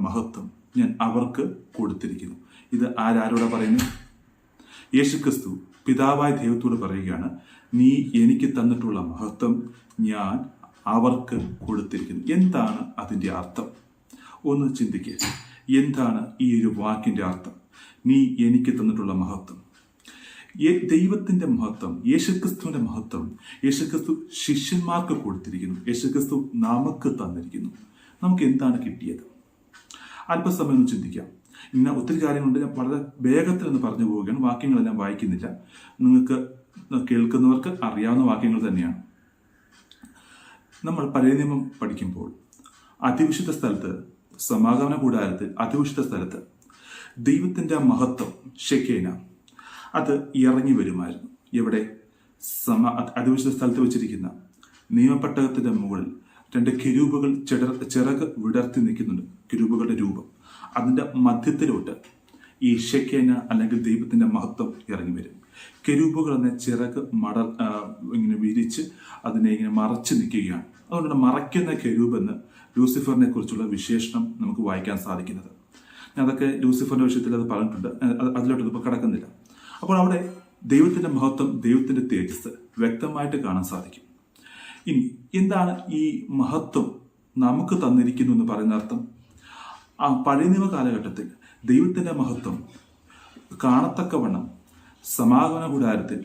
മഹത്വം ഞാൻ അവർക്ക് കൊടുത്തിരിക്കുന്നു. ഇത് ആരാരോടാ പറയുന്നു യേശുക്രിസ്തു പിതാവായ ദൈവത്തോട് പറയുകയാണ് നീ എനിക്ക് തന്നിട്ടുള്ള മഹത്വം ഞാൻ അവർക്ക് കൊടുത്തിരിക്കുന്നു. എന്താണ് അതിന്റെ അർത്ഥം? ഒന്ന് ചിന്തിക്കുക എന്താണ് ഈ ഒരു വാക്കിന്റെ അർത്ഥം? നീ എനിക്ക് തന്നിട്ടുള്ള മഹത്വം. ദൈവത്തിന്റെ മഹത്വം യേശുക്രിസ്തുവിന്റെ മഹത്വം യേശുക്രിസ്തു ശിഷ്യന്മാർക്ക് കൊടുത്തിരിക്കുന്നു. യേശുക്രിസ്തു നമുക്ക് തന്നിരിക്കുന്നു. നമുക്ക് എന്താണ് കിട്ടിയത്? അല്പസമയം ഒന്ന് ചിന്തിക്കാം. ഇന്ന ഒത്തിരി കാര്യങ്ങളുണ്ട്. ഞാൻ വളരെ വേഗത്തിൽ ഒന്ന് പറഞ്ഞു പോവുകയാണ്. വാക്യങ്ങളെല്ലാം വായിക്കുന്നില്ല. നിങ്ങൾക്ക് കേൾക്കുന്നവർക്ക് അറിയാവുന്ന വാക്യങ്ങൾ തന്നെയാണ്. നമ്മൾ പഴയ നിയമം പഠിക്കുമ്പോൾ അതിവിശുദ്ധ സ്ഥലത്ത് സമാഗമന കൂടാരത്തിൽ അതിവിശുദ്ധ സ്ഥലത്ത് ദൈവത്തിന്റെ മഹത്വം ഷെക്കേന അത് ഇറങ്ങി വരുമായിരുന്നു. എവിടെ? സമ അതിവിശുദ്ധ സ്ഥലത്ത് വെച്ചിരിക്കുന്ന നിയമപ്പെട്ടകത്തിന്റെ മുകളിൽ രണ്ട് കിരൂപുകൾ ചെടർ ചിറക് വിടർത്തി നിൽക്കുന്നുണ്ട്. കിരൂപുകളുടെ രൂപം. അതിന്റെ മധ്യത്തിലോട്ട് ഈ ഷെക്കേന അല്ലെങ്കിൽ ദൈവത്തിന്റെ മഹത്വം ഇറങ്ങി വരും. കെരൂപുകൾ എന്ന ചിറക് മട ഇങ്ങനെ വിരിച്ച് അതിനെ ഇങ്ങനെ മറച്ചു നിൽക്കുകയാണ്. അതുകൊണ്ട് മറയ്ക്കുന്ന കെരൂപ് എന്ന് ലൂസിഫറിനെ കുറിച്ചുള്ള വിശേഷണം നമുക്ക് വായിക്കാൻ സാധിക്കുന്നത്. ഞാൻ അതൊക്കെ ലൂസിഫറിന്റെ വിഷയത്തിൽ അത് പറഞ്ഞിട്ടുണ്ട്. അത് അതിലോട്ട് ഇപ്പോൾ കിടക്കുന്നില്ല. അപ്പോൾ അവിടെ ദൈവത്തിന്റെ മഹത്വം ദൈവത്തിന്റെ തേജസ് വ്യക്തമായിട്ട് കാണാൻ സാധിക്കും. ഇനി എന്താണ് ഈ മഹത്വം നമുക്ക് തന്നിരിക്കുന്നു എന്ന് പറയുന്ന അർത്ഥം? ആ പഴയ നിയമ കാലഘട്ടത്തിൽ ദൈവത്തിന്റെ മഹത്വം കാണത്തക്കവണ്ണം സമാഗമന കൂടാരത്തിൽ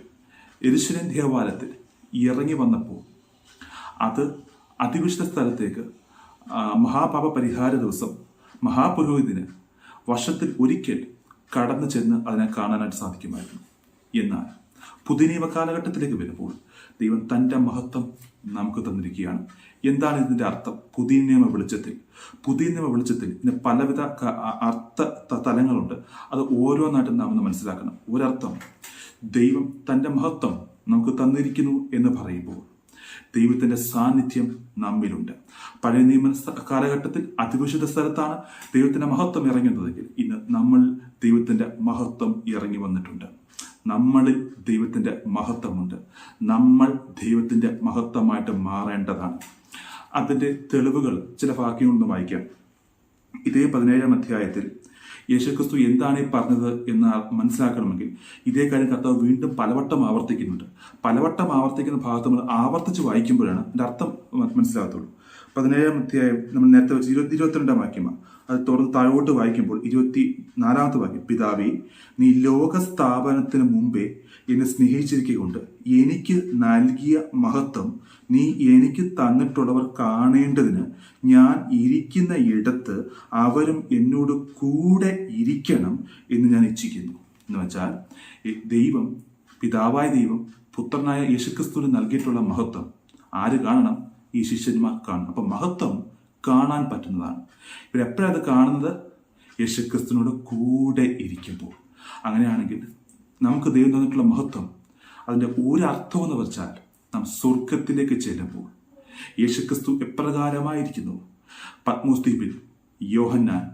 എരിശിലൻ ദേവാലയത്തിൽ ഇറങ്ങി വന്നപ്പോൾ അത് അതിവിശുദ്ധ സ്ഥലത്തേക്ക് മഹാപാപ പരിഹാര ദിവസം മഹാപുരോഹിതന് വർഷത്തിൽ ഒരിക്കൽ കടന്നു ചെന്ന് അതിനെ കാണാനായിട്ട് സാധിക്കുമായിരുന്നു. എന്നാൽ പുതിയ നിയമ കാലഘട്ടത്തിലേക്ക് വരുമ്പോൾ ദൈവം തന്റെ മഹത്വം നമുക്ക് തന്നിരിക്കുകയാണ്. എന്താണ് ഇതിന്റെ അർത്ഥം? പുതിയ നിയമ വെളിച്ചത്തിൽ. പുതിയ നിയമ വെളിച്ചത്തിൽ ഇതിന് പലവിധ അർത്ഥ തലങ്ങളുണ്ട്. അത് ഓരോന്നായിട്ടും നാം ഒന്ന് മനസ്സിലാക്കണം. ഒരർത്ഥം ദൈവം തന്റെ മഹത്വം നമുക്ക് തന്നിരിക്കുന്നു എന്ന് പറയുമ്പോൾ ദൈവത്തിന്റെ സാന്നിധ്യം നമ്മിലുണ്ട്. പഴയ നിയമ കാലഘട്ടത്തിൽ അതിവിശുദ്ധ സ്ഥലത്താണ് ദൈവത്തിന്റെ മഹത്വം ഇറങ്ങുന്നതെങ്കിൽ ഇന്ന് നമ്മൾ ദൈവത്തിന്റെ മഹത്വം ഇറങ്ങി വന്നിട്ടുണ്ട്. നമ്മളിൽ ദൈവത്തിന്റെ മഹത്വമുണ്ട്. നമ്മൾ ദൈവത്തിന്റെ മഹത്വമായിട്ട് മാറേണ്ടതാണ്. അതിന്റെ തെളിവുകൾ ചില വാക്യങ്ങളൊന്ന് വായിക്കാം. ഇതേ പതിനേഴാം അധ്യായത്തിൽ യേശുക്രിസ്തു എന്താണ് ഈ പറഞ്ഞത് എന്ന് മനസ്സിലാക്കണമെങ്കിൽ ഇതേ കാര്യം കർത്താവ് വീണ്ടും പലവട്ടം ആവർത്തിക്കുന്നുണ്ട്. പലവട്ടം ആവർത്തിക്കുന്ന ഭാഗത്ത് നമ്മൾ ആവർത്തിച്ച് വായിക്കുമ്പോഴാണ് അതിന്റെ അർത്ഥം മനസ്സിലാകത്തുള്ളൂ. പതിനേഴാം അധ്യായം നമ്മൾ നേരത്തെ വെച്ച് ഇരുപത്തി ഇരുപത്തിരണ്ടാം വാക്യമാണ് അത് തുറന്ന് താഴോട്ട് വായിക്കുമ്പോൾ ഇരുപത്തി നാലാമത്തെ വാക്യം പിതാവേ നീ ലോക സ്ഥാപനത്തിന് മുമ്പേ എന്നെ സ്നേഹിച്ചിരിക്കൊണ്ട് എനിക്ക് നൽകിയ മഹത്വം നീ എനിക്ക് തന്നിട്ടുള്ളവർ കാണേണ്ടതിന് ഞാൻ ഇരിക്കുന്ന ഇടത്ത് അവരും എന്നോട് കൂടെ ഇരിക്കണം എന്ന് ഞാൻ ഇച്ഛിക്കുന്നു. എന്ന് വെച്ചാൽ ദൈവം പിതാവായ ദൈവം പുത്രനായ യേശുക്രിസ്തുവിന് നൽകിയിട്ടുള്ള മഹത്വം ആര് കാണണം? ഈ ശിഷ്യന്മാർ കാണുന്നത് അപ്പം മഹത്വം കാണാൻ പറ്റുന്നതാണ്. ഇവരെപ്പോഴാണ് അത് കാണുന്നത്? യേശുക്രിസ്തുവിനോട് കൂടെ ഇരിക്കുമ്പോൾ. അങ്ങനെയാണെങ്കിൽ നമുക്ക് ദൈവം തന്നിട്ടുള്ള മഹത്വം അതിന്റെ ഒരർത്ഥം എന്ന് വെച്ചാൽ നാം സ്വർഗത്തിലേക്ക് ചെല്ലുമ്പോൾ. യേശുക്രിസ്തു എപ്രകാരമായിരിക്കുന്നു? പത്മോസ് ദ്വീപിൽ യോഹന്നാൻ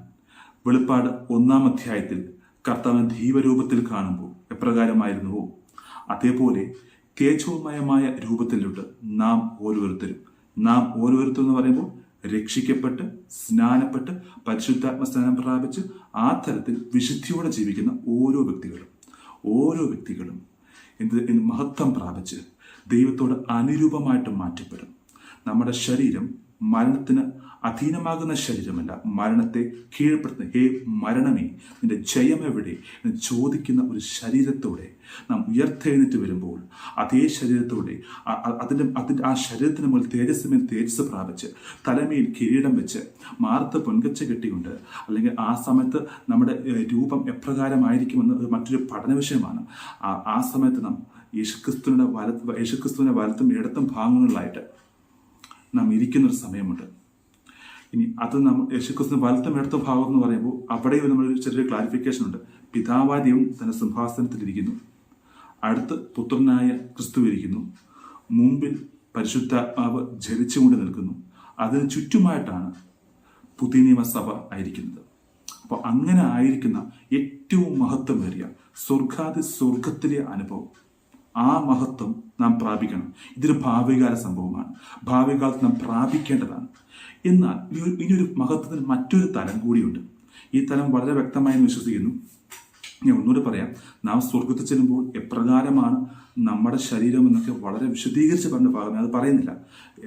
വെളിപ്പാട് ഒന്നാം അധ്യായത്തിൽ കർത്താവിനെ ദൈവരൂപത്തിൽ കാണുമ്പോൾ എപ്രകാരമായിരുന്നുവോ? അതേപോലെ തേജോമയമായ രൂപത്തിലോട്ട് നാം ഓരോരുത്തരും. നാം ഓരോരുത്തരും എന്ന് പറയുമ്പോൾ രക്ഷിക്കപ്പെട്ട് സ്നാനപ്പെട്ട് പരിശുദ്ധാത്മ സ്നാനം പ്രാപിച്ച് ആ തരത്തിൽ വിശുദ്ധിയോടെ ജീവിക്കുന്ന ഓരോ വ്യക്തികളും ഓരോ വ്യക്തികളും എന്ത് മഹത്വം പ്രാപിച്ച് ദൈവത്തോട് അനുരൂപമായിട്ട് മാറ്റപ്പെടും. നമ്മുടെ ശരീരം മരണത്തിന് അധീനമാകുന്ന ശരീരമല്ല. മരണത്തെ കീഴ്പ്പെടുത്തുന്ന ഹേ മരണമേ നിന്റെ ജയം എവിടെ? എന്ന് ചോദിക്കുന്ന ഒരു ശരീരത്തോടെ നാം ഉയർത്തെഴുന്നേറ്റ് വരുമ്പോൾ അതേ ശരീരത്തോടെ അതിന്റെ അ- അതിന്റെ അതിന്റെ ആ ശരീരത്തിന് മുകളിൽ തേജസ്സമേൽ തേജസ് പ്രാപിച്ച് തലമേൽ കിരീടം വെച്ച് മാർത്ത് പൊൻകച്ച കെട്ടിക്കൊണ്ട് അല്ലെങ്കിൽ ആ സമയത്ത് നമ്മുടെ രൂപം എപ്രകാരമായിരിക്കുമെന്ന് മറ്റൊരു പഠന വിഷയമാണ് ആ- ആ സമയത്ത് നാം യേശുക്രിസ്തുവിന്റെ വലത്ത് യേശുക്രിസ്തുവിന്റെ വലത്തും ഇടത്തും ഭാഗങ്ങളിലായിട്ട് നാം ഇരിക്കുന്നൊരു സമയമുണ്ട്. ഇനി അത് നമ്മൾ യേശുക്രിസ്തു വലത്തും ഇടത്ത ഭാവം എന്ന് പറയുമ്പോൾ അവിടെയും നമ്മൾ ചെറിയൊരു ക്ലാരിഫിക്കേഷൻ ഉണ്ട്. പിതാവായ ദൈവം തന്റെ സിംഹാസനത്തിലിരിക്കുന്നു. അടുത്ത് പുത്രനായ ക്രിസ്തു ഇരിക്കുന്നു. മുമ്പിൽ പരിശുദ്ധാത്മാവ് ജലിച്ചുകൊണ്ട് നിൽക്കുന്നു. അതിന് ചുറ്റുമായിട്ടാണ് പുതിയ നിയമസഭ ആയിരിക്കുന്നത്. അപ്പോൾ അങ്ങനെ ആയിരിക്കുന്ന ഏറ്റവും മഹത്വമേറിയ സ്വർഗാതി സ്വർഗത്തിലെ അനുഭവം. ആ മഹത്വം നാം പ്രാപിക്കണം. ഇതൊരു ഭാവികാല സംഭവമാണ്. ഭാവികാലത്ത് നാം പ്രാപിക്കേണ്ടതാണ്. എന്നാൽ ഇനി- ഇനിയൊരു മഹത്വത്തിന് മറ്റൊരു തലം കൂടിയുണ്ട്. ഈ തലം വളരെ വ്യക്തമായി വിശ്വസിക്കുന്നു. ഞാൻ ഒന്നുകൂടി പറയാം. നാം സ്വർഗത്തിൽ ചെല്ലുമ്പോൾ എപ്രകാരമാണ് നമ്മുടെ ശരീരം എന്നൊക്കെ വളരെ വിശദീകരിച്ച് പറഞ്ഞ ഭാഗം. അത് പറയുന്നില്ല.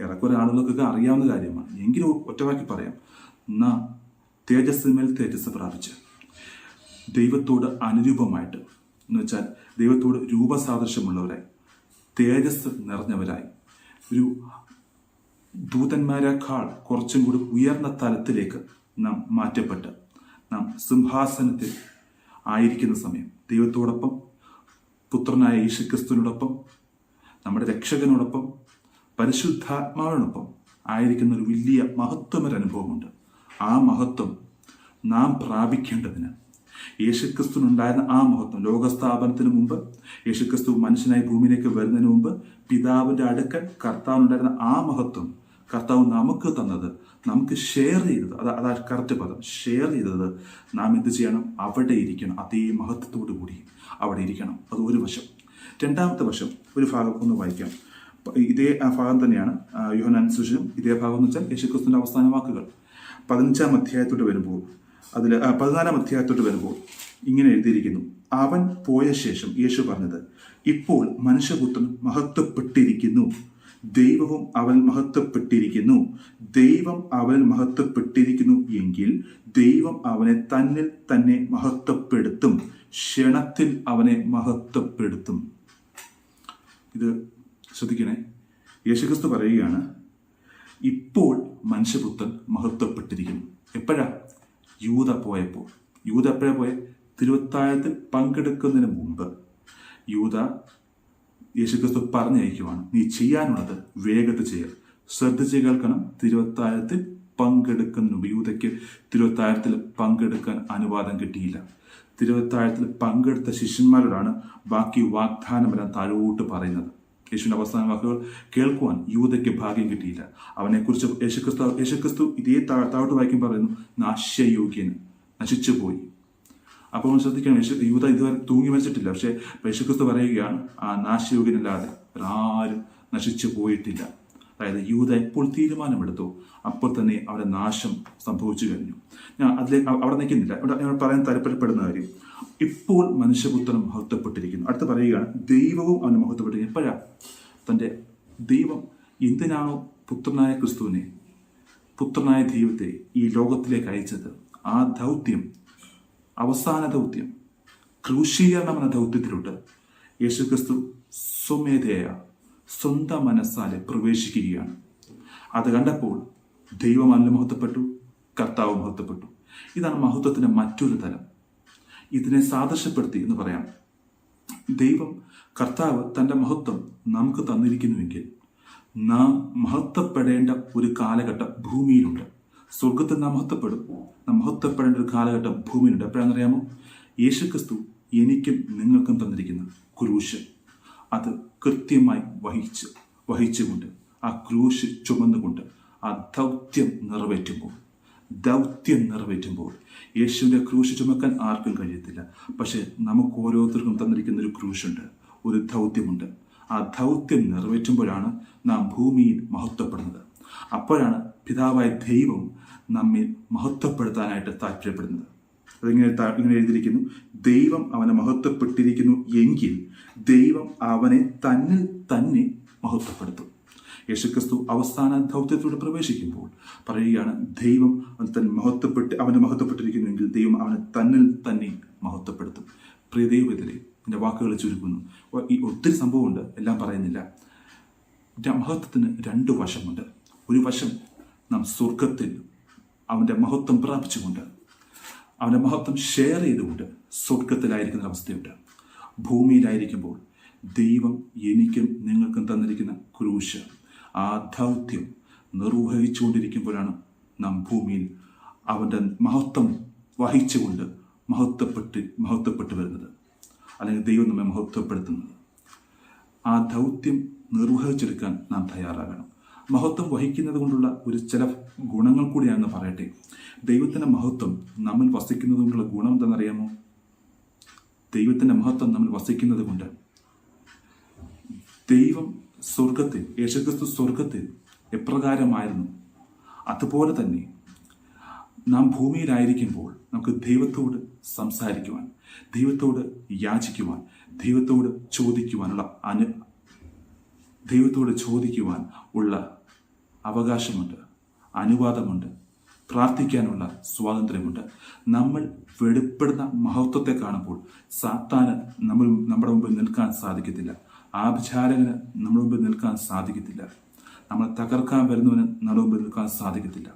ഏറെക്കുറെ ആളുകൾക്കൊക്കെ അറിയാവുന്ന കാര്യമാണ്. എങ്കിലും ഒറ്റവാക്കി പറയാം. നാം തേജസ്സിന്മേൽ തേജസ് പ്രാപിച്ച് ദൈവത്തോട് അനുരൂപമായിട്ട് എന്ന് വെച്ചാൽ ദൈവത്തോട് രൂപസാദൃശ്യമുള്ളവരായി തേജസ് നിറഞ്ഞവരായി. ഒരു ദൂതന്മാരെക്കാൾ കുറച്ചും കൂടി ഉയർന്ന തലത്തിലേക്ക് നാം മാറ്റപ്പെട്ട് നാം സിംഹാസനത്തിൽ ആയിരിക്കുന്ന സമയം. ദൈവത്തോടൊപ്പം പുത്രനായ യേശുക്രിസ്തുവിനോടൊപ്പം നമ്മുടെ രക്ഷകനോടൊപ്പം പരിശുദ്ധാത്മാവിനോടൊപ്പം ആയിരിക്കുന്ന ഒരു വലിയ മഹത്വമൊരു അനുഭവമുണ്ട് ആ മഹത്വം നാം പ്രാപിക്കേണ്ടതിന് യേശുക്രിസ്തുവിനുണ്ടായിരുന്ന ആ മഹത്വം. ലോകസ്ഥാപനത്തിന് മുമ്പ് യേശുക്രിസ്തു മനുഷ്യനായി ഭൂമിയിലേക്ക് വരുന്നതിന് മുമ്പ് പിതാവിന്റെ അടുക്കൽ കർത്താവിനുണ്ടായിരുന്ന ആ മഹത്വം കർത്താവ് നമുക്ക് തന്നത് നമുക്ക് ഷെയർ ചെയ്തത്. അത് അതാ കറക്റ്റ് പദം. ഷെയർ ചെയ്തത് നാം എന്ത് ചെയ്യണം? അവിടെ ഇരിക്കണം. അതേ മഹത്വത്തോടു കൂടി അവിടെ ഇരിക്കണം. അത് ഒരു വശം. രണ്ടാമത്തെ വശം ഒരു ഭാഗം ഒന്ന് വായിക്കാം. ഇതേ ഭാഗം തന്നെയാണ് യോഹന്നാൻ സുവിശേഷം. ഇതേ ഭാഗം എന്ന് വെച്ചാൽ യേശുക്രിസ്തുവിന്റെ അവസാന വാക്കുകൾ. പതിനഞ്ചാം അധ്യായത്തോട്ട് വരുമ്പോൾ അതിൽ പതിനാലാം അധ്യായത്തോട്ട് വരുമ്പോൾ ഇങ്ങനെ എഴുതിയിരിക്കുന്നു. അവൻ പോയ ശേഷം യേശു പറഞ്ഞത് ഇപ്പോൾ മനുഷ്യപുത്രൻ മഹത്വപ്പെട്ടിരിക്കുന്നു. ദൈവവും അവൻ മഹത്വപ്പെട്ടിരിക്കുന്നു. ദൈവം അവൻ മഹത്വപ്പെട്ടിരിക്കുന്നു എങ്കിൽ ദൈവം അവനെ തന്നിൽ തന്നെ മഹത്വപ്പെടുത്തും. ക്ഷണത്തിൽ അവനെ മഹത്വപ്പെടുത്തും. ഇത് ശ്രദ്ധിക്കണേ. യേശുക്രിസ്തു പറയുകയാണ് ഇപ്പോൾ മനുഷ്യപുത്രൻ മഹത്വപ്പെട്ടിരിക്കുന്നു. എപ്പോഴാ? യൂത പോയപ്പോൾ യൂത എപ്പോഴാ പോയ തിരുവത്താഴത്തിൽ പങ്കെടുക്കുന്നതിന് മുമ്പ് യൂത യേശുക്രിസ്തു പറഞ്ഞയക്കുവാണ് നീ ചെയ്യാനുള്ളത് വേഗത്തിൽ ചെയ്യുക ശ്രദ്ധിച്ച് കേൾക്കണം തിരുവത്താഴത്തിൽ പങ്കെടുക്കുന്ന യൂതയ്ക്ക് തിരുവത്താഴത്തിൽ പങ്കെടുക്കാൻ അനുവാദം കിട്ടിയില്ല. തിരുവത്താഴത്തിൽ പങ്കെടുത്ത ശിഷ്യന്മാരോടാണ് ബാക്കി വാഗ്ദാനമെല്ലാം താഴോട്ട് പറയുന്നത്. യേശുവിന്റെ അവസാന വാക്കുകൾ കേൾക്കുവാൻ യൂതയ്ക്ക് ഭാഗ്യം കിട്ടിയില്ല. അവനെക്കുറിച്ച് യേശുക്രിസ്തു യേശുക്രിസ്തു ഇതേ താഴോട്ട് വായിക്കും പറയുന്നു നാശ്യയോഗ്യന് നശിച്ചുപോയി. അപ്പോൾ നമ്മൾ ശ്രദ്ധിക്കണം യേശു യൂത ഇതുവരെ തൂങ്ങി മരിച്ചിട്ടില്ല. പക്ഷേ യേശുക്രിസ്തു പറയുകയാണ് ആ നാശയോഗ്യനല്ലാതെ ആരും നശിച്ചു പോയിട്ടില്ല അതായത് യൂത എപ്പോൾ തീരുമാനമെടുത്തു. അപ്പോൾ തന്നെ അവരുടെ നാശം സംഭവിച്ചു കഴിഞ്ഞു. ഞാൻ അതിലേക്ക് അവിടെ നിൽക്കുന്നില്ല. ഇവിടെ ഞാൻ പറയാൻ താല്പര്യപ്പെടുന്ന കാര്യം ഇപ്പോൾ മനുഷ്യപുത്രൻ മഹത്വപ്പെട്ടിരിക്കുന്നു. അടുത്ത് പറയുകയാണ് ദൈവവും അവന് മഹത്വപ്പെട്ടിരിക്കുന്നു. എപ്പോഴാ തന്റെ ദൈവം എന്തിനാണോ പുത്രനായ ക്രിസ്തുവിനെ പുത്രനായ ദൈവത്തെ ഈ ലോകത്തിലേക്ക് അയച്ചത്? ആ ദൗത്യം അവസാന ദൗത്യം ക്രൂശീകരണം എന്ന ദൗത്യത്തിലോട്ട് യേശുക്രിസ്തു സ്വമേധയ സ്വന്തം മനസ്സാലെ പ്രവേശിക്കുകയാണ്. അത് കണ്ടപ്പോൾ ദൈവം അല്ല മഹത്വപ്പെട്ടു കർത്താവ് മഹത്വപ്പെട്ടു. ഇതാണ് മഹത്വത്തിന്റെ മറ്റൊരു തലം. ഇതിനെ സാദൃശ്യപ്പെടുത്തി എന്ന് പറയാം. ദൈവം കർത്താവ് തന്റെ മഹത്വം നമുക്ക് തന്നിരിക്കുന്നുവെങ്കിൽ നാം മഹത്വപ്പെടേണ്ട ഒരു കാലഘട്ടം ഭൂമിയിലുണ്ട്. സ്വർഗത്തിൽ നാം മഹത്വപ്പെടും. നാം മഹത്വപ്പെടേണ്ട ഒരു കാലഘട്ടം ഭൂമിയിലുണ്ട്. എപ്പോഴാണെന്നറിയാമോ യേശുക്രിസ്തു എനിക്കും നിങ്ങൾക്കും തന്നിരിക്കുന്ന ക്രൂശ്. അത് കൃത്യമായി വഹിച്ച് വഹിച്ചുകൊണ്ട് ആ ക്രൂശ് ചുമന്നുകൊണ്ട് ആ ദൗത്യം നിറവേറ്റുമ്പോൾ ദൗത്യം നിറവേറ്റുമ്പോൾ യേശുവിന്റെ ക്രൂശ് ചുമക്കാൻ ആർക്കും കഴിയത്തില്ല. പക്ഷെ നമുക്ക് ഓരോരുത്തർക്കും തന്നിരിക്കുന്ന ഒരു ക്രൂശുണ്ട് ഒരു ദൗത്യമുണ്ട്. ആ ദൗത്യം നിറവേറ്റുമ്പോഴാണ് നാം ഭൂമിയിൽ മഹത്വപ്പെടുന്നത്. അപ്പോഴാണ് പിതാവായ ദൈവം നമ്മെ മഹത്വപ്പെടുത്താനായിട്ട് താല്പര്യപ്പെടുന്നത്. അതിങ്ങനെ ഇങ്ങനെ എഴുതിയിരിക്കുന്നു ദൈവം അവനെ മഹത്വപ്പെട്ടിരിക്കുന്നു എങ്കിൽ ദൈവം അവനെ തന്നിൽ തന്നെ മഹത്വപ്പെടുത്തും. യേശുക്രിസ്തു അവസാന ദൗത്യത്തിലൂടെ പ്രവേശിക്കുമ്പോൾ പറയുകയാണ് ദൈവം അവൻ തന്നെ മഹത്വപ്പെട്ട് അവനെ മഹത്വപ്പെട്ടിരിക്കുന്നുവെങ്കിൽ ദൈവം അവനെ തന്നിൽ തന്നെ മഹത്വപ്പെടുത്തും. പ്രിയ ദൈവത്തിലെ എന്റെ വാക്കുകൾ ചുരുക്കുന്നു. ഈ ഒത്തിരി സംഭവമുണ്ട്. എല്ലാം പറയുന്നില്ല. മഹത്വത്തിന് രണ്ട് വശമുണ്ട്. ഒരു വശം നാം സ്വർഗത്തിൽ അവന്റെ മഹത്വം പ്രാപിച്ചുകൊണ്ട് അവന്റെ മഹത്വം ഷെയർ ചെയ്തുകൊണ്ട് സ്വർഗത്തിലായിരിക്കുന്ന അവസ്ഥയുണ്ട്. ഭൂമിയിലായിരിക്കുമ്പോൾ ദൈവം എനിക്കും നിങ്ങൾക്കും തന്നിരിക്കുന്ന ക്രൂശ്. ആ ദൗത്യം നിർവഹിച്ചുകൊണ്ടിരിക്കുമ്പോഴാണ് നാം ഭൂമിയിൽ അവന്റെ മഹത്വം വഹിച്ചുകൊണ്ട് മഹത്വപ്പെട്ട് മഹത്വപ്പെട്ട് വരുന്നത്. അല്ലെങ്കിൽ ദൈവം നമ്മെ മഹത്വപ്പെടുത്തുന്നത്. ആ ദൗത്യം നിർവഹിച്ചെടുക്കാൻ നാം തയ്യാറാകണം. മഹത്വം വഹിക്കുന്നത് കൊണ്ടുള്ള ഒരു ചില ഗുണങ്ങൾ കൂടിയാണെന്ന് പറയട്ടെ. ദൈവത്തിന്റെ മഹത്വം നമ്മൾ വസിക്കുന്നത് കൊണ്ടുള്ള ഗുണം എന്താണെന്നറിയാമോ ദൈവത്തിന്റെ മഹത്വം നമ്മൾ വസിക്കുന്നത് കൊണ്ട് ദൈവം സ്വർഗത്തിൽ യേശുക്രിസ്തു സ്വർഗത്തിൽ എപ്രകാരമായിരുന്നു? അതുപോലെ തന്നെ നാം ഭൂമിയിലായിരിക്കുമ്പോൾ നമുക്ക് ദൈവത്തോട് സംസാരിക്കുവാൻ ദൈവത്തോട് യാചിക്കുവാൻ ദൈവത്തോട് ചോദിക്കുവാനുള്ള അനു ദൈവത്തോട് ചോദിക്കുവാൻ ഉള്ള അവകാശമുണ്ട് അനുവാദമുണ്ട് പ്രാർത്ഥിക്കാനുള്ള സ്വാതന്ത്ര്യമുണ്ട്. നമ്മൾ വെളിപ്പെടുന്ന മഹത്വത്തെ കാണുമ്പോൾ സാത്താന് നമ്മൾ നമ്മുടെ മുമ്പിൽ നിൽക്കാൻ സാധിക്കത്തില്ല. ആഭിചാരകന് നമ്മുടെ മുമ്പിൽ നിൽക്കാൻ സാധിക്കത്തില്ല. നമ്മൾ തകർക്കാൻ വരുന്നവന് നമ്മുടെ മുമ്പിൽ നിൽക്കാൻ സാധിക്കത്തില്ല.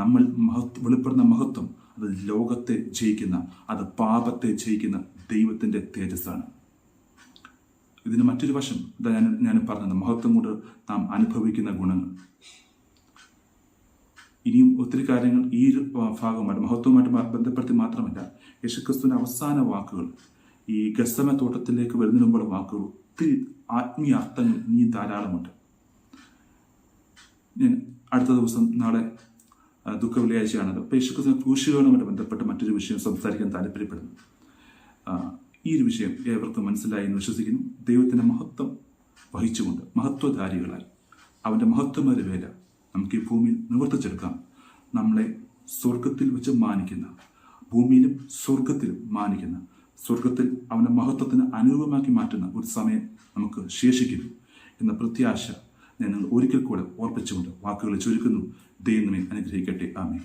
നമ്മൾ മഹത്വ വെളിപ്പെടുന്ന മഹത്വം അത് ലോകത്തെ ജയിക്കുന്ന അത് പാപത്തെ ജയിക്കുന്ന ദൈവത്തിന്റെ തേജസ്സാണ്. ഇതിന് മറ്റൊരു വശം ഇതാ ഞാൻ ഞാൻ പറഞ്ഞത് മഹത്വം കൊണ്ട് നാം അനുഭവിക്കുന്ന ഗുണങ്ങൾ. ഇനിയും ഒത്തിരി കാര്യങ്ങൾ ഈ ഭാഗമായിട്ട് മഹത്വമായിട്ട് ബന്ധപ്പെടുത്തി മാത്രമല്ല യേശുക്രിസ്തുവിന്റെ അവസാന വാക്കുകൾ ഈ ഗസ്തമ തോട്ടത്തിലേക്ക് വരുന്നതിന് മുമ്പുള്ള വാക്കുകൾ ഒത്തിരി ആത്മീയ അർത്ഥങ്ങൾ ഇനിയും ധാരാളമുണ്ട്. ഞാൻ അടുത്ത ദിവസം നാളെ ദുഃഖ വെള്ളിയാഴ്ചയാണല്ലോ അപ്പോൾ യേശുക്രിസ്തു ക്രൂശികളുമായിട്ട് ബന്ധപ്പെട്ട് മറ്റൊരു വിഷയം സംസാരിക്കാൻ താല്പര്യപ്പെടുന്നു. ഈ ഒരു വിഷയം ഏവർക്കും മനസ്സിലായി എന്ന് വിശ്വസിക്കുന്നു. ദൈവത്തിന്റെ മഹത്വം വഹിച്ചുകൊണ്ട് മഹത്വധാരികളായി അവന്റെ മഹത്വമൊരു വേല നമുക്ക് ഈ ഭൂമിയിൽ നിവർത്തിച്ചെടുക്കാം. നമ്മളെ സ്വർഗത്തിൽ വെച്ച് മാനിക്കുന്ന ഭൂമിയിലും സ്വർഗത്തിലും മാനിക്കുന്ന സ്വർഗത്തിൽ അവന്റെ മഹത്വത്തിന് അനുരൂപമാക്കി മാറ്റുന്ന ഒരു സമയം നമുക്ക് ശേഷിക്കും എന്ന പ്രത്യാശ ഞാൻ നിങ്ങൾ ഒരിക്കൽ കൂടെ ഓർപ്പിച്ചുകൊണ്ട് വാക്കുകൾ ചുരുക്കുന്നു. ദൈവമേ അനുഗ്രഹിക്കട്ടെ. ആമേ